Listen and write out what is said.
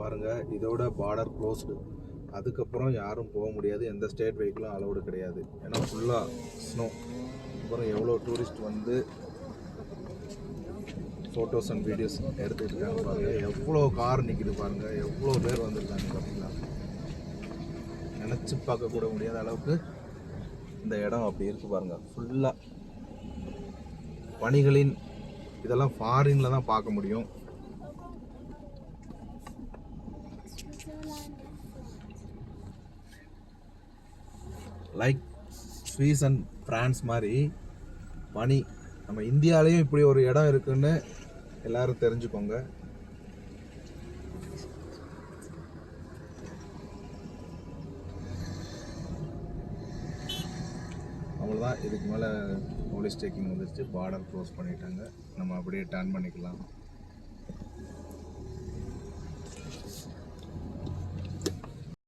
பாருங்கள் இதோட border closed அதுக்கப்புறம் யாரும் போக முடியாது. எந்த ஸ்டேட் வெஹிக்கிளும் அலௌடு கிடையாது. ஏன்னா ஃபுல்லாக ஸ்னோ அப்புறம் எவ்வளோ டூரிஸ்ட் வந்து ஃபோட்டோஸ் அண்ட் வீடியோஸ் எடுத்துகிட்டு இருக்காங்க பாருங்கள் எவ்வளோ கார் நிற்கிது பாருங்கள் எவ்வளோ பேர் வந்திருக்காங்க பார்த்தீங்களா நினச்சி பார்க்கக்கூட முடியாத அளவுக்கு இந்த இடம் அப்படி இருக்கு பாருங்கள் ஃபுல்லாக பணிகளின் இதெல்லாம் ஃபாரினில் தான் பார்க்க முடியும். லைக் ஸ்வீஸ் அண்ட் ஃப்ரான்ஸ் மாதிரி பனி நம்ம இந்தியாலேயும் இப்படி ஒரு இடம் இருக்குன்னு எல்லாரும் தெரிஞ்சுக்கோங்க. அவ்வளோதான் இதுக்கு மேலே போலீஸ் டேக்கிங் வந்துருச்சு. பார்டர் க்ளோஸ் பண்ணிட்டாங்க. நம்ம அப்படியே டர்ன் பண்ணிக்கலாம்.